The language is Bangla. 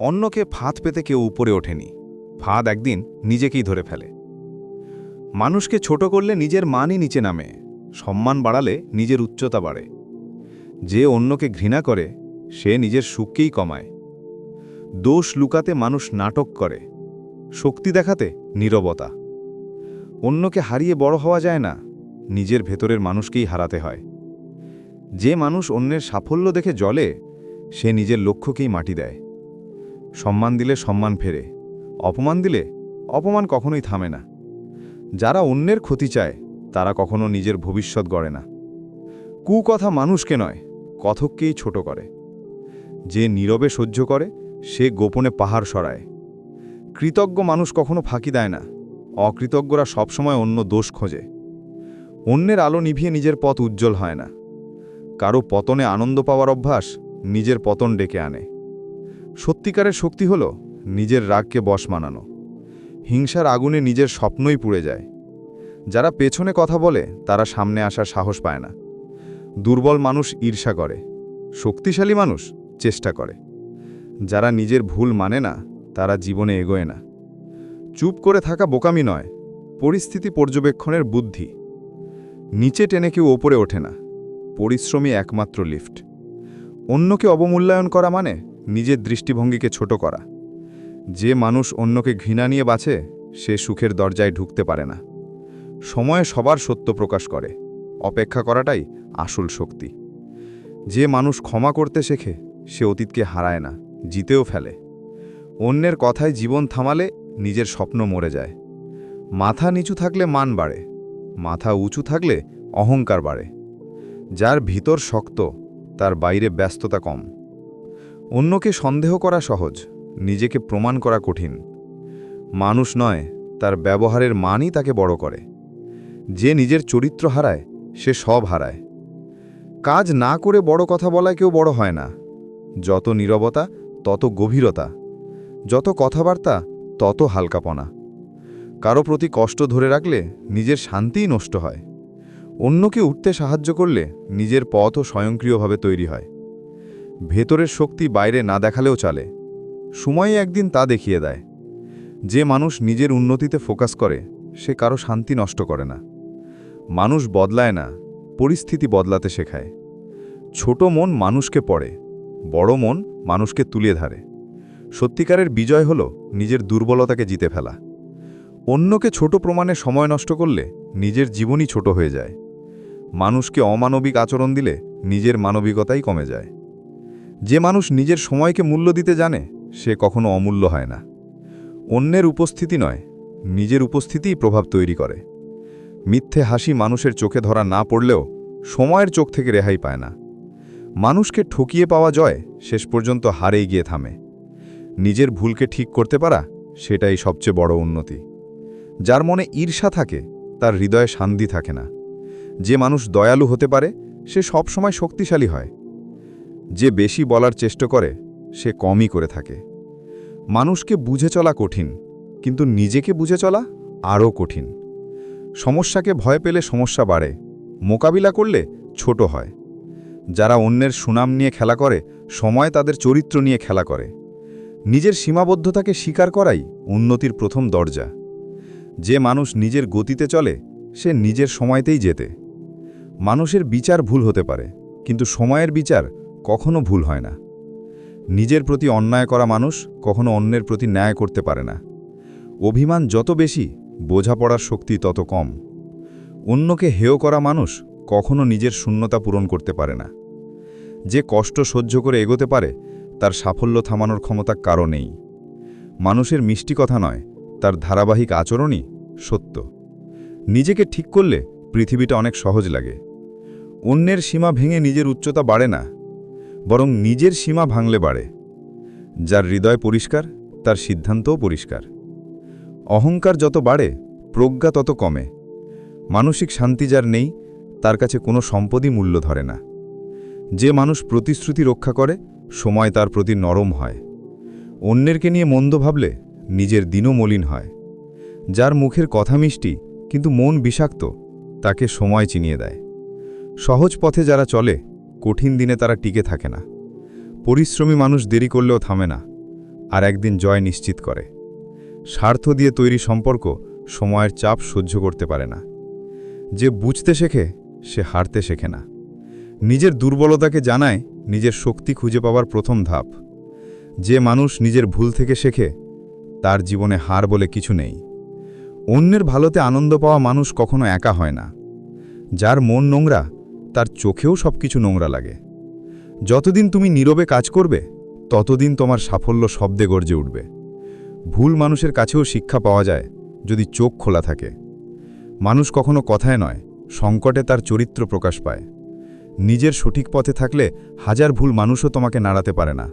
অন্যকে ফাঁদ পেতে কেউ উপরে ওঠেনি। ফাঁদ একদিন নিজেকেই ধরে ফেলে। মানুষকে ছোট করলে নিজের মানই নিচে নামে, সম্মান বাড়ালে নিজের উচ্চতা বাড়ে। যে অন্যকে ঘৃণা করে, সে নিজের সুখকেই কমায়। দোষ লুকাতে মানুষ নাটক করে, শক্তি দেখাতে নীরবতা। অন্যকে হারিয়ে বড় হওয়া যায় না, নিজের ভেতরের মানুষকেই হারাতে হয়। যে মানুষ অন্যের সাফল্য দেখে জলে সে নিজের লক্ষ্যকেই মাটি দেয়। সম্মান দিলে সম্মান ফেরে, অপমান দিলে অপমান কখনোই থামে না। যারা অন্যের ক্ষতি চায়, তারা কখনো নিজের ভবিষ্যৎ গড়ে না। কুকথা মানুষকে নয়, কথককেই ছোট করে। যে নীরবে সহ্য করে, সে গোপনে পাহাড় সরায়। কৃতজ্ঞ মানুষ কখনো ফাঁকি দেয় না, অকৃতজ্ঞরা সবসময় অন্য দোষ খোঁজে। অন্যের আলো নিভিয়ে নিজের পথ উজ্জ্বল হয় না। কারও পতনে আনন্দ পাওয়ার অভ্যাস নিজের পতন ডেকে আনে। সত্যিকারের শক্তি হল নিজের রাগকে বশ মানানো। হিংসার আগুনে নিজের স্বপ্নই পুড়ে যায়। যারা পেছনে কথা বলে, তারা সামনে আসার সাহস পায় না। দুর্বল মানুষ ঈর্ষা করে, শক্তিশালী মানুষ চেষ্টা করে। যারা নিজের ভুল মানে না, তারা জীবনে এগোয় না। চুপ করে থাকা বোকামি নয়, পরিস্থিতি পর্যবেক্ষণের বুদ্ধি। নিচে টেনে কেউ ওপরে ওঠে না পরিশ্রমী একমাত্র লিফট। অন্যকে অবমূল্যায়ন করা মানে নিজের দৃষ্টিভঙ্গিকে ছোট করা। যে মানুষ অন্যকে ঘৃণা নিয়ে বাঁচে সে সুখের দরজায় ঢুকতে পারে না। সময়ে সবার সত্য প্রকাশ করে। অপেক্ষা করাটাই আসল শক্তি। যে মানুষ ক্ষমা করতে শেখে, সে অতীতকে হারায় না, জিতেও ফেলে। অন্যের কথায় জীবন থামালে নিজের স্বপ্ন মরে যায়। মাথা নিচু থাকলে মান বাড়ে, মাথা উঁচু থাকলে অহংকার বাড়ে। যার ভিতর শক্ত, তার বাইরে ব্যস্ততা কম। অন্যকে সন্দেহ করা সহজ, নিজেকে প্রমাণ করা কঠিন। মানুষ নয়, তার ব্যবহারের মানই তাকে বড় করে। যে নিজের চরিত্র হারায়, সে সব হারায়। কাজ না করে বড় কথা বলায় কেউ বড় হয় না। যত নীরবতা, তত গভীরতা। যত কথাবার্তা, তত হালকাপনা। কারও প্রতি কষ্ট ধরে রাখলে নিজের শান্তিই নষ্ট হয়। অন্যকে উঠতে সাহায্য করলে নিজের পথও স্বয়ংক্রিয়ভাবে তৈরি হয়। ভেতরের শক্তি বাইরে না দেখালেও চলে। সময়ই একদিন তা দেখিয়ে দেয়। যে মানুষ নিজের উন্নতিতে ফোকাস করে, সে কারও শান্তি নষ্ট করে না। মানুষ বদলায় না, পরিস্থিতি বদলাতে শেখায়। ছোট মন মানুষকে পড়ে, বড় মন মানুষকে তুলে ধারে। সত্যিকারের বিজয় হল নিজের দুর্বলতাকে জিতে ফেলা। অন্যকে ছোট প্রমাণে সময় নষ্ট করলে নিজের জীবনই ছোট হয়ে যায়। মানুষকে অমানবিক আচরণ দিলে নিজের মানবিকতাই কমে যায়। যে মানুষ নিজের সময়কে মূল্য দিতে জানে, সে কখনো অমূল্য হয় না। অন্যের উপস্থিতি নয়, নিজের উপস্থিতিই প্রভাব তৈরি করে। মিথ্যে হাসি মানুষের চোখে ধরা না পড়লেও সময়ের চোখ থেকে রেহাই পায় না। মানুষকে ঠকিয়ে পাওয়া জয় শেষ পর্যন্ত হারেই গিয়ে থামে। নিজের ভুলকে ঠিক করতে পারা সেটাই সবচেয়ে বড় উন্নতি। যার মনে ঈর্ষা থাকে, তার হৃদয়ে শান্তি থাকে না। যে মানুষ দয়ালু হতে পারে, সে সবসময় শক্তিশালী হয়। যে বেশি বলার চেষ্টা করে, সে কমই করে থাকে। মানুষকে বুঝে চলা কঠিন, কিন্তু নিজেকে বুঝে চলা আরও কঠিন। সমস্যাকে ভয় পেলে সমস্যা বাড়ে, মোকাবিলা করলে ছোট হয়। যারা অন্যের সুনাম নিয়ে খেলা করে, সময় তাদের চরিত্র নিয়ে খেলা করে। নিজের সীমাবদ্ধতাকে স্বীকার করাই উন্নতির প্রথম দরজা। যে মানুষ নিজের গতিতে চলে, সে নিজের সময়তেই যেতে মানুষের বিচার ভুল হতে পারে, কিন্তু সময়ের বিচার কখনো ভুল হয় না। নিজের প্রতি অন্যায় করা মানুষ কখনো অন্যের প্রতি ন্যায় করতে পারে না। অভিমান যত বেশি, বোঝাপড়ার শক্তি তত কম। অন্যকে হেয় করা মানুষ কখনো নিজের শূন্যতা পূরণ করতে পারে না। যে কষ্ট সহ্য করে এগোতে পারে, তার সাফল্য থামানোর ক্ষমতা কারও নেই। মানুষের মিষ্টি কথা নয়, তার ধারাবাহিক আচরণই সত্য। নিজেকে ঠিক করলে পৃথিবীটা অনেক সহজ লাগে। অন্যের সীমা ভেঙে নিজের উচ্চতা বাড়ে না। বরং নিজের সীমা ভাঙলে বাড়ে। যার হৃদয় পরিষ্কার, তার সিদ্ধান্তও পরিষ্কার। অহংকার যত বাড়ে, প্রজ্ঞা তত কমে। মানসিক শান্তি যার নেই, তার কাছে কোনো সম্পদই মূল্য ধরে না। যে মানুষ প্রতিশ্রুতি রক্ষা করে, সময় তার প্রতি নরম হয়। অন্যেরকে নিয়ে মন্দ ভাবলে, নিজের দিনও মলিন হয়। যার মুখের কথা মিষ্টি, কিন্তু মন বিষাক্ত, তাকে সময় চিনিয়ে দেয়। সহজ পথে যারা চলে কঠিন দিনে তারা টিকে থাকে না। পরিশ্রমী মানুষ দেরি করলেও থামে না, আর একদিন জয় নিশ্চিত করে। স্বার্থ দিয়ে তৈরি সম্পর্ক সময়ের চাপ সহ্য করতে পারে না। যে বুঝতে শেখে, সে হারতে শেখে না। নিজের দুর্বলতাকে জানায় নিজের শক্তি খুঁজে পাওয়ার প্রথম ধাপ। যে মানুষ নিজের ভুল থেকে শেখে, তার জীবনে হার বলে কিছু নেই। অন্যের ভালোতে আনন্দ পাওয়া মানুষ কখনো একা হয় না। যার মন নোংরা তার চোখেও সব কিছু নোংরা লাগে। যতদিন তুমি নীরবে কাজ করবে, ততদিন তোমার সাফল্য শব্দে গর্জে উঠবে। ভুল মানুষের কাছেও শিক্ষা পাওয়া যায় যদি চোখ খোলা থাকে। মানুষ কখনো কথায় নয়, সংকটে তার চরিত্র প্রকাশ পায়। নিজের সঠিক পথে থাকলে হাজার ভুল মানুষও তোমাকে নাড়াতে পারে না।